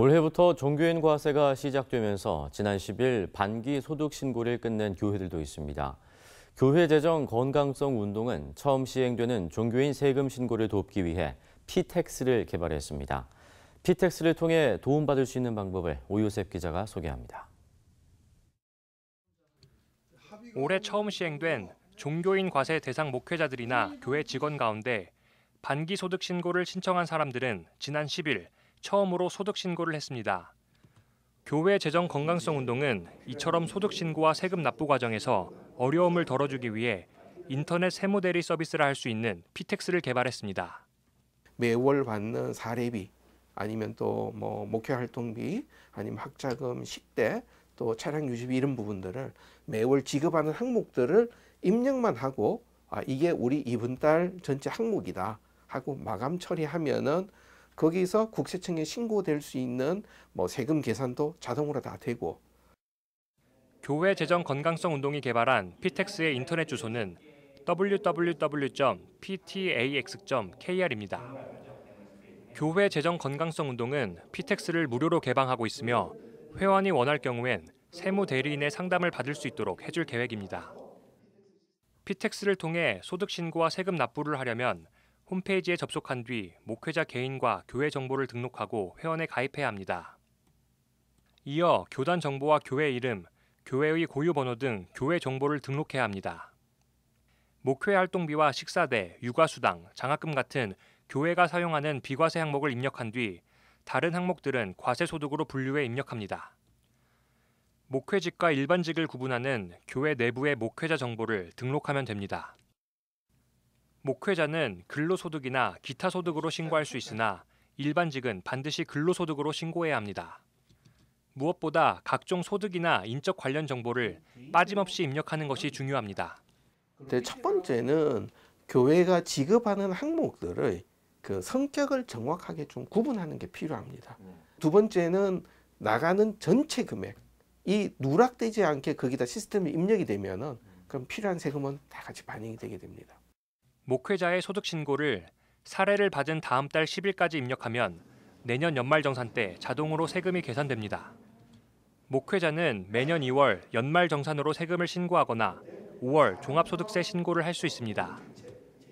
올해부터 종교인 과세가 시작되면서 지난 10일 반기 소득 신고를 끝낸 교회들도 있습니다. 교회 재정 건강성 운동은 처음 시행되는 종교인 세금 신고를 돕기 위해 피텍스를 개발했습니다. 피텍스를 통해 도움받을 수 있는 방법을 오요셉 기자가 소개합니다. 올해 처음 시행된 종교인 과세 대상 목회자들이나 교회 직원 가운데 반기 소득 신고를 신청한 사람들은 지난 10일 처음으로 소득 신고를 했습니다. 교회 재정 건강성 운동은 이처럼 소득 신고와 세금 납부 과정에서 어려움을 덜어주기 위해 인터넷 세무 대리 서비스를 할 수 있는 피텍스를 개발했습니다. 매월 받는 사례비 아니면 또 뭐 목회 활동비 아니면 학자금 식대 또 차량 유지비 이런 부분들을 매월 지급하는 항목들을 입력만 하고 아 이게 우리 이번 달 전체 항목이다 하고 마감 처리하면은 거기서 국세청에 신고될 수 있는 뭐 세금 계산도 자동으로 다 되고 교회 재정 건강성 운동이 개발한 피텍스의 인터넷 주소는 www.ptax.kr입니다. 교회 재정 건강성 운동은 피텍스를 무료로 개방하고 있으며 회원이 원할 경우엔 세무 대리인의 상담을 받을 수 있도록 해줄 계획입니다. 피텍스를 통해 소득 신고와 세금 납부를 하려면 홈페이지에 접속한 뒤 목회자 개인과 교회 정보를 등록하고 회원에 가입해야 합니다. 이어 교단 정보와 교회 이름, 교회의 고유 번호 등 교회 정보를 등록해야 합니다. 목회 활동비와 식사대, 육아 수당, 장학금 같은 교회가 사용하는 비과세 항목을 입력한 뒤 다른 항목들은 과세 소득으로 분류해 입력합니다. 목회직과 일반직을 구분하는 교회 내부의 목회자 정보를 등록하면 됩니다. 목회자는 근로소득이나 기타 소득으로 신고할 수 있으나 일반직은 반드시 근로소득으로 신고해야 합니다. 무엇보다 각종 소득이나 인적 관련 정보를 빠짐없이 입력하는 것이 중요합니다. 첫 번째는 교회가 지급하는 항목들의 그 성격을 정확하게 좀 구분하는 게 필요합니다. 두 번째는 나가는 전체 금액 이 누락되지 않게 거기다 시스템이 입력이 되면은 그럼 필요한 세금은 다 같이 반영이 되게 됩니다. 목회자의 소득 신고를 사례를 받은 다음 달 10일까지 입력하면 내년 연말정산 때 자동으로 세금이 계산됩니다. 목회자는 매년 2월 연말정산으로 세금을 신고하거나 5월 종합소득세 신고를 할 수 있습니다.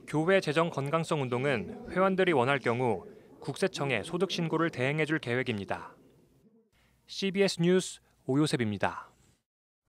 교회 재정 건강성 운동은 회원들이 원할 경우 국세청에 소득 신고를 대행해 줄 계획입니다. CBS 뉴스 오요셉입니다.